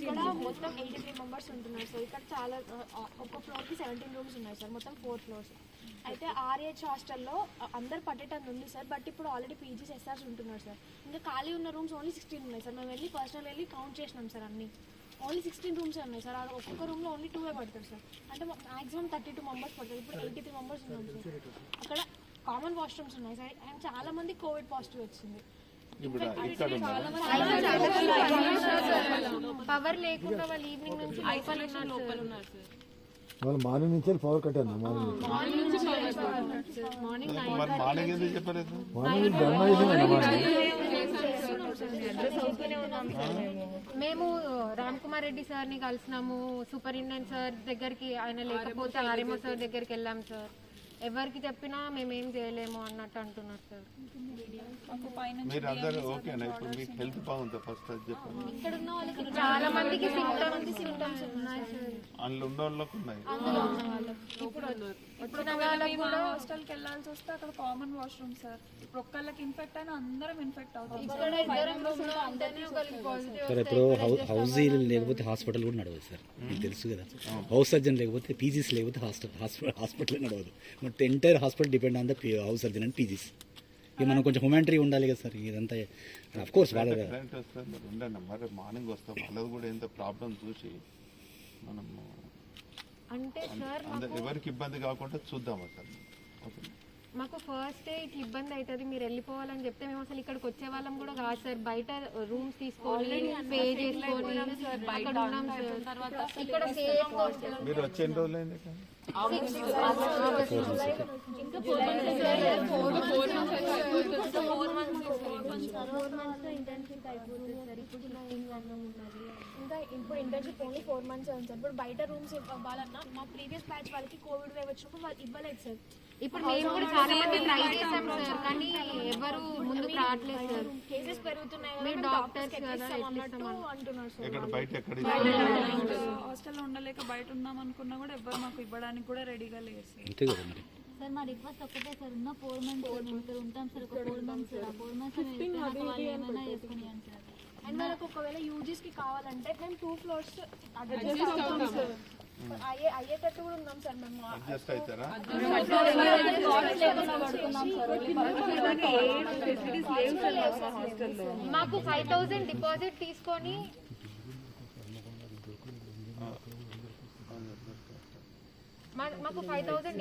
ఇక్కడ మొత్తం eighty three members ఉంటున్నారు సార్. ఇక్కడ చాలా ఆ, ఒక్క ఫ్లోర్కి సెవెంటీన్ రూమ్స్ ఉన్నాయి సార్. మొత్తం ఫోర్ ఫ్లోర్స్. అయితే ఆర్ఏహెచ్ హాస్టల్లో అందరు పట్టేటంత ఉంది సార్. బట్ ఇప్పుడు ఆల్రెడీ పీజీస్ ఎస్ఆర్స్ ఉంటున్నారు సార్. ఇంకా ఖాళీ ఉన్న రూమ్స్ ఓన్లీ సిక్స్టీన్ ఉన్నాయి సార్. మేము వెళ్ళి పర్సనల్ వెళ్ళి కౌంట్ చేసినాం సార్ అన్ని. ఓన్లీ సిక్స్టీన్ రూమ్స్ ఉన్నాయి సార్. ఒక్కొక్క రూమ్లో ఓన్లీ టూవే పడతారు సార్. అంటే మాక్సిమం థర్టీ టూ మెంబర్స్ పడతారు. ఇప్పుడు ఎయిటీ త్రీ మెంబర్స్ ఉన్నాం సార్. అక్కడ కామన్ వాష్రూమ్స్ ఉన్నాయి సార్. అండ్ చాలా మంది కోవిడ్ పాజిటివ్ వచ్చింది. ఇప్పుడు ఇక్కడ ఉన్నారు. పవర్ లేకుండా వాళ్ళు ఈవినింగ్ నుంచి లోపల ఉన్నారు సార్. వాళ్ళు మార్నింగ్ నుంచి పవర్ కట్ అన్న మార్నింగ్. మరి మార్నింగ్ ఎందుకు చెప్పలేదు? మార్నింగ్ బ్రహ్మ చేసిందన్న మార్నింగ్. మేము రామ్ కుమార్ రెడ్డి సార్ని కలిసినాము. సూపరింటెండెంట్ సార్ దగ్గరికి ఆయన లేకపోతే ఆర్ఎంఓ సార్ దగ్గరికి వెళ్ళాం సార్ ఎవరికి చెప్పినా మేమేం చేయలేము అన్నట్టు అంటున్నారు సార్. మీరు అందరూ ఓకేనా? ఇప్పుడు మీకు హెల్త్ బాగుందా? ఫస్ట్ అది చెప్పండి. ఇక్కడ ఉన్న వాళ్ళకి చాలా మందికి ఉన్నాయి సార్. అందులో ఉన్న వాళ్ళకు ఉన్నాయి. కూడా హాస్టల్కి వెళ్ళాల్సి వస్తే అక్కడ కామన్ వాష్రూమ్ సార్. ఇప్పుడు ఒక్కళ్ళకి ఇన్ఫెక్ట్ అయినా అందరం ఇన్ఫెక్ట్ అవుతాం ఇక్కడ ఇద్దరం room లో అందరినీ ఒకరికి పాజిటివ్ సార్ ఇప్పుడు లేకపోతే హాస్పిటల్ కూడా నడవదు సార్. మీకు తెలుసు కదా. హౌస్ సర్జన్ లేకపోతే పీజీస్ లేకపోతే హాస్టల్ హాస్పిటల్ హాస్పిటల్ నడవదు. But entire hospital depend on the house surgeon and PGs. ఇక మనం కొంచెం హ్యూమానిటరీ ఉండాలి కదా సార్ ఇదంతా. అఫ్ కోర్స్ వాళ్ళ మరి ఉండండి మరి మార్నింగ్ వస్తాం. వాళ్ళది కూడా ఎంత ప్రాబ్లం చూసి మనము అంటే సార్ అందరు ఎవరికి ఇబ్బంది కాకుండా చూద్దాం అసలు ఓకే మాకు ఫస్ట్ డే ఇట్లా ఇబ్బంది అవుతుంది మీరు వెళ్ళిపోవాలని చెప్తే మేము అసలు ఇక్కడికి వచ్చే వాళ్ళం కూడా కాదు సార్ బయట రూమ్స్ తీసుకొని పే చేసుకొని అక్కడ ఉన్నాం సార్ ఇక్కడ సేఫ్ మీరు వచ్చే ఎన్ని రోజులైంది ఇంకా ఇప్పుడు ఇంటర్న్షిప్ ఓన్లీ ఫోర్ మంత్స్ ఉంది సార్ ఇప్పుడు బయట రూమ్స్ ఇవ్వాలన్నా మా ప్రీవియస్ బ్యాచ్ వాళ్ళకి కోవిడ్ వేవ్ వచ్చినప్పుడు వాళ్ళు ఇవ్వలేదు సార్ ఇప్పుడు మేము కూడా చాలా మంది ట్రై చేసాం సార్ కానీ ఎవరు ముందుకు రావట్లేదు సార్. కేసెస్ పెరుగుతున్నాయి కదా, మీరు మేము డాక్టర్స్ కదా, ఎక్కడ బయట ఎక్కడ హాస్టల్లో ఉండలేక బయట ఉన్నాం అనుకున్నా కూడా ఎవ్వరు మాకు ఇవ్వడానికి కూడా రెడీగా లేరు సార్. అంతే కదా మరి. సార్ మా రిక్వెస్ట్ ఒక్కటే సార్ ఉన్న ఫోర్ మంత్స్ ఇక్కడ ఉంటాం సార్ ఒక ఫోర్ మంత్స్ ఆ ఫోర్ మంత్స్ ఏమైనా చేసుకుని సార్. అండ్ వాళ్ళకి ఒకవేళ యూజీస్కి కావాలంటే మేము టూ ఫ్లోర్స్ అడ్జస్ట్ అవుతాం సార్. అయ్యే అయ్యేటట్టు కూడా ఉన్నాం సార్ మేము. అడ్జస్ట్ అవుతారా మాకు ఫైవ్ థౌసండ్ డిపాజిట్ తీసుకొని మాకు ఫైవ్ థౌసండ్